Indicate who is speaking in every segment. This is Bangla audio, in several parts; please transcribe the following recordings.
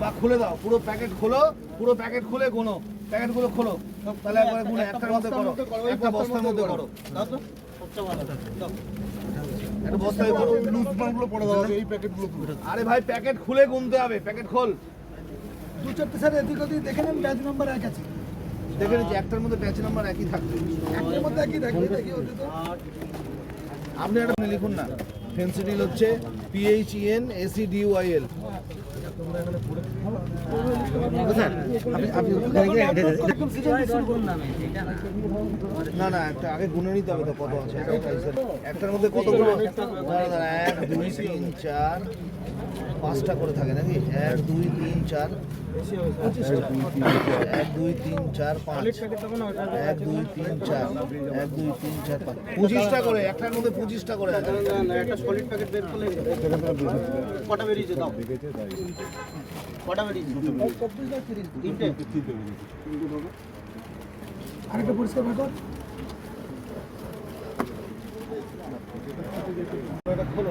Speaker 1: বা খুলে দাও পুরো প্যাকেট খোলো পুরো প্যাকেট খুলে গোনো প্যাকেটগুলো খোলো। তাহলে একবারে গুনে একটার মধ্যে করো একটা বস্তার মধ্যে করো। একটা বস্তায় করো।
Speaker 2: লুজ মালগুলো পড়ে দাও এই প্যাকেটগুলো
Speaker 1: আরে ভাই প্যাকেট খুলে গুনতে হবে প্যাকেট খোল।
Speaker 3: দু চারটে স্যার এদিক ওদিক দেখে নেন ব্যাচ নাম্বার এক আছে।
Speaker 1: দেখে নিচ্ছি একটার মধ্যে ব্যাচ নাম্বার একই থাকবে।
Speaker 3: একটার মধ্যে একই থাকবে দেখি তো।
Speaker 1: আপনি একটা লিখুন না। ফেন্সিডিল হচ্ছে পিএইচএন পিএইচইএন এসি ডিউআইএল
Speaker 3: একদম সিজন শুরু
Speaker 1: না না। একটা আগে গুনে নিতে হবে তো কত আছে? একটার মধ্যে কতগুলো? এক দুই তিন চার পাঁচটা করে থাকে নাকি? এক দুই তিন চার এক দুই তিন চার পাঁচ এক দুই তিন চার এক দুই তিন চার পাঁচ। পঁচিশটা করে একটার মধ্যে পঁচিশটা করে আছে
Speaker 4: একটা সলিড প্যাকেট বের করলে কটা বেরিয়েছে। দাও কটা বেরিয়েছে। তিনটে
Speaker 3: আরেকটা পরিষ্কার ব্যাপার
Speaker 1: এটা খোলো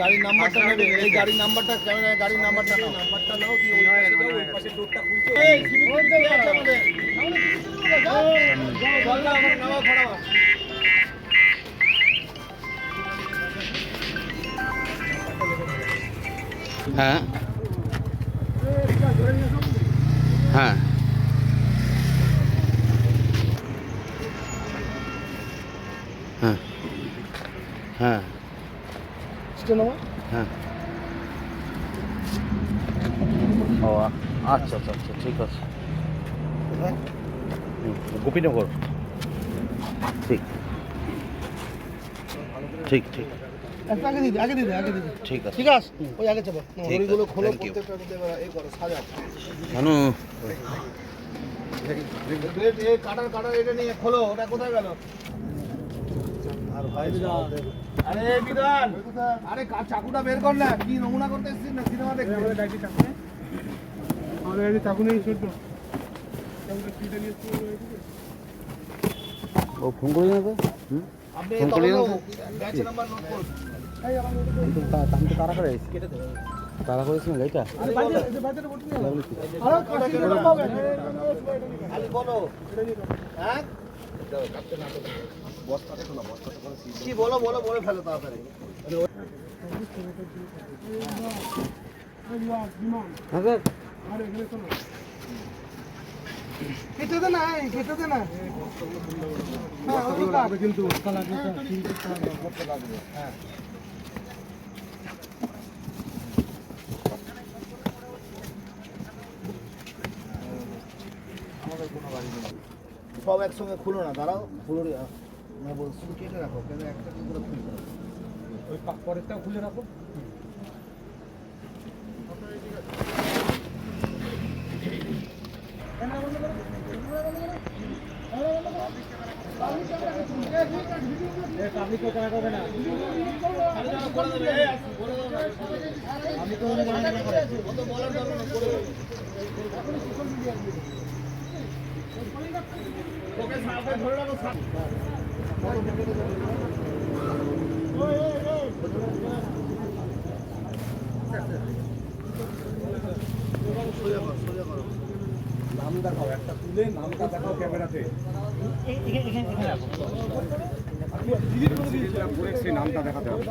Speaker 1: গাড়ির নাম্বারটা নেবে। এই গাড়ির নাম্বারটা গাড়ির নাম্বারটা নাও। নাম্বারটা নাও দিয়ে ওই পাশে যাও, ওই পাশে ডোরটা খুলছো। এই সিমিট দিয়ে আমাদের। যাও জলটা আমার নামা ফড়াও
Speaker 5: হ্যাঁ। হ্যাঁ। হ্যাঁ। হ্যাঁ। হ্যাঁ। ও আচ্ছা আচ্ছা আচ্ছা ঠিক আছে। গোপীনগর ঠিক। ঠিক ঠিক।
Speaker 3: আগে দিদি আগে দিদি আগে দিদি
Speaker 5: ঠিক আছে।
Speaker 3: ঠিক আছে। ওই আগে
Speaker 1: খোলো মধ্যে এবার এই করো সাজাও
Speaker 5: জানো
Speaker 1: কাটার কাটার এটা নিয়ে খোলো ওটা কোথায় গেল? আর আরে বিধান। আরে চাকুটা বের কর না কি নমুনা করতে এসেছিস না সিনেমা দেখতে?
Speaker 2: আমাদের কাছে চাকু নেই
Speaker 5: ও ফোন করি না তো? না তো? তারা করে তারা করেছিল এইটা?
Speaker 3: আরে বাজে এই যে বাজেটা বটে নিয়ে আরে কাশি করে পাবে
Speaker 1: খালি বলো। হ্যাঁ? কি বলো বলো বলে ফেলো তাড়াতাড়ি।
Speaker 5: স্যার
Speaker 3: কেটে। না না হ্যাঁ ওই কাট।
Speaker 2: কিন্তু
Speaker 1: সব একসঙ্গে খুলো না দাঁড়াও খুলো না বল শুধু কেটে রাখো কেন একটা কি করে খুলতে হবে?
Speaker 2: ওই পরেরটাও খুলে রাখো। নাম দেখাও একটা তুলে নামটা দেখাও ক্যামেরাতে সেই নামটা দেখাতে হবে